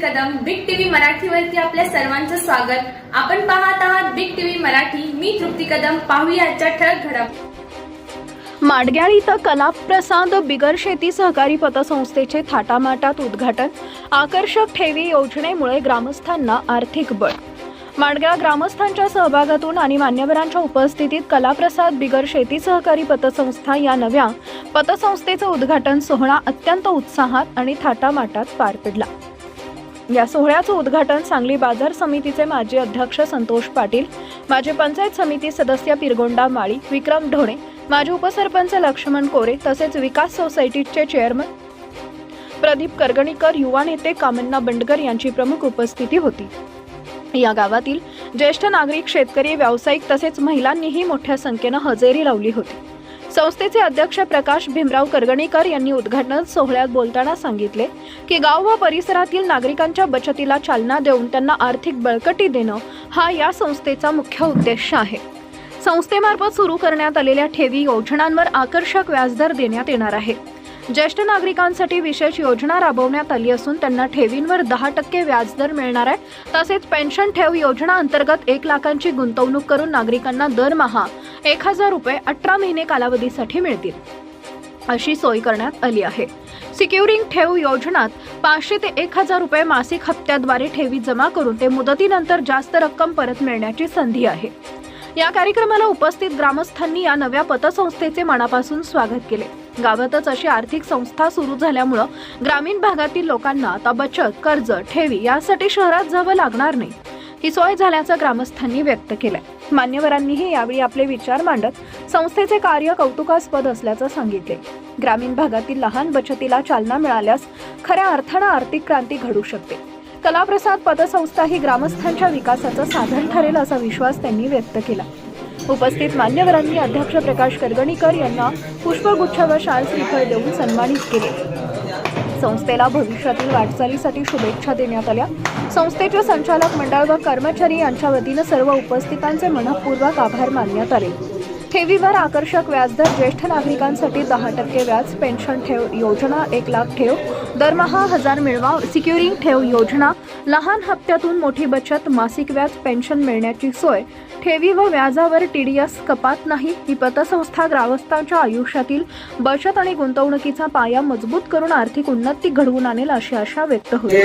मराठीवरती आपल्या सर्वांचं स्वागत. आपण पाहत आहात बिग टीव्ही मराठी. मी तृप्ती कदम. पाहूया आजच्या ठळक घडामोडी माडग्याळ इथं कलाप्रसाद बिगर शेती सहकारी पतसंस्थेचे थाटामाटात उद्घाटन. आकर्षक ठेवी योजनेमुळे ग्रामस्थांना आर्थिक बळ. माडगाव ग्रामस्थांच्या सहभागातून आणि मान्यवरांच्या उपस्थितीत कलाप्रसाद बिगर शेती सहकारी पतसंस्था या नव्या पतसंस्थेचं उद्घाटन सोहळा अत्यंत उत्साहात आणि थाटामाटात पार पडला. या सोहळ्याचं उद्घाटन सांगली बाजार समितीचे माजी अध्यक्ष संतोष पाटील माजी पंचायत समिती सदस्य पिरगोंडा माळी विक्रम ढोणे माजी उपसरपंच लक्ष्मण कोरे तसेच विकास सोसायटीचे चेअरमन प्रदीप करगणीकर युवा नेते कामन्ना बंडकर यांची प्रमुख उपस्थिती होती. या गावातील ज्येष्ठ नागरिक शेतकरी व्यावसायिक तसेच महिलांनीही मोठ्या संख्येनं हजेरी लावली होती. संस्थेचे अध्यक्ष प्रकाश भीमराव करगणीकर यांनी उद्घाटन सोहळ्यात बोलताना सांगितले की गाव व परिसरातील नागरिकांच्या बचतीला चालना देऊन त्यांना आर्थिक बळकटी देणं हा या संस्थेचा मुख्य उद्देश आहे. संस्थेमार्फत सुरू करण्यात आलेल्या ठेवी योजनांवर आकर्षक व्याजदर देण्यात येणार आहे. ज्येष्ठ नागरिकांसाठी विशेष योजना राबवण्यात आली असून त्यांना ठेवींवर दहा टक्के व्याजदर मिळणार आहे. तसेच पेन्शन ठेव योजना अंतर्गत एक लाखांची गुंतवणूक करून नागरिकांना दरमहा एक हजार रुपये अठरा महिने कालावधीसाठी मिळतील. अशी सोय करण्यात आली आहे. सिक्युरिंग ठेव योजनात पाचशे ते एक हजार रुपये मासिक हप्त्याद्वारे ठेवी जमा करून ते मुदतीनंतर जास्त रक्कम परत मिळण्याची संधी आहे. या कार्यक्रमाला उपस्थित ग्रामस्थांनी या नव्या पतसंस्थेचे मनापासून स्वागत केले. गावातच अशी आर्थिक संस्था सुरू झाल्यामुळं ग्रामीण भागातील लोकांना आता बचत कर्ज ठेवी यासाठी शहरात जावं लागणार नाही. ही सोय झाल्याचं ग्रामस्थांनी व्यक्त केलंय. मान्यवरांनीही यावेळी आपले विचार मांडत संस्थेचे कार्य कौतुकास्पद असल्याचं सांगितले. ग्रामीण भागातील लहान बचतीला चालना मिळाल्यास खऱ्या अर्थानं आर्थिक क्रांती घडू शकते. कलाप्रसाद पतसंस्था ही ग्रामस्थांच्या विकासाचं साधन ठरेल असा विश्वास त्यांनी व्यक्त केला. उपस्थित मान्यवरांनी अध्यक्ष प्रकाश करगणीकर यांना पुष्पगुच्छ व शाल श्रीफळ देऊन सन्मानित केले. संस्थेला भविष्यातील वाटचालीसाठी शुभेच्छा देण्यात आल्या. संस्थेचे संचालक मंडळ व कर्मचारी यांच्या वतीनं सर्व उपस्थितांचे मनपूर्वक आभार मानण्यात आले. ठेवीवर आकर्षक व्याजदर ज्येष्ठ नागरिकांसाठी दहा टक्के व्याज पेन्शन ठेव योजना एक लाख ठेव दरमहा हजार मिळवा सिक्युरिंग ठेव योजना लहान हप्त्यातून मोठी बचत मासिक व्याज पेन्शन मिळण्याची सोय ठेवी व व्याजावर टी डी एस कपात नाही ही पतसंस्था ग्रामस्थांच्या आयुष्यातील बचत आणि गुंतवणुकीचा पाया मजबूत करून आर्थिक उन्नती घडवून आणेल अशी आशा व्यक्त होती